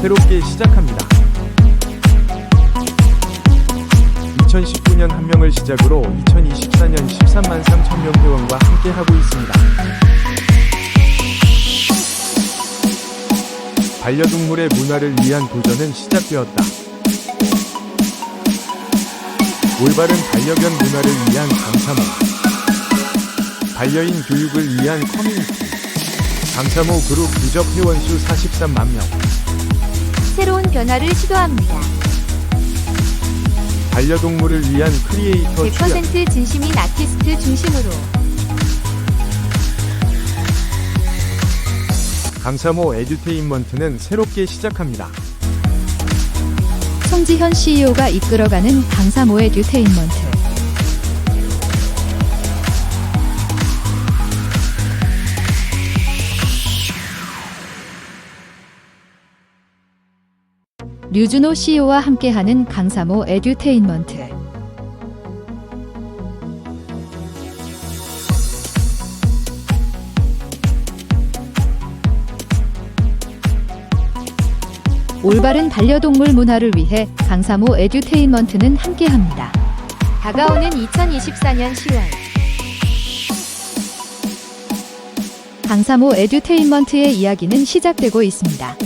새롭게 시작합니다. 2019년 한 명을 시작으로 2024년 13만 3천 명 회원과 함께 하고 있습니다. 반려동물의 문화를 위한 도전은 시작되었다. 올바른 반려견 문화를 위한 강사모 반려인 교육을 위한 커뮤니티 강사모 그룹 누적 회원수 43만 명 새로운 변화를 시도합니다. 반려동물을 위한 크리에이터 출연 100% 진심인 아티스트 중심으로 강사모 에듀테인먼트는 새롭게 시작합니다. 송지현 CEO가 이끌어가는 강사모의 듀테인먼트. 류준호 CEO와 함께하는 강사모 에듀테인먼트. 올바른 반려동물 문화를 위해 강사모 에듀테인먼트는 함께합니다. 다가오는 2024년 10월 강사모 에듀테인먼트의 이야기는 시작되고 있습니다.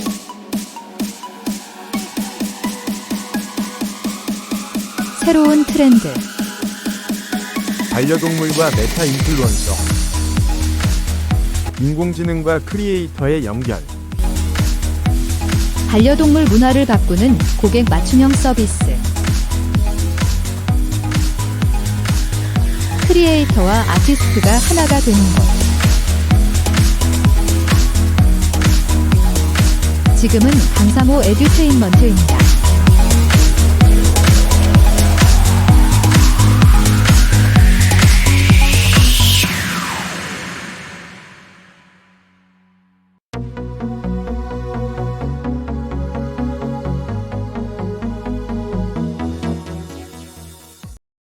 새로운 트렌드, 반려동물과 메타 인플루언서 인공지능과 크리에이터의 연결 반려동물 문화를 바꾸는 고객 맞춤형 서비스. 크리에이터와 아티스트가 하나가 되는 것. 지금은 강사모 에듀테인먼트입니다.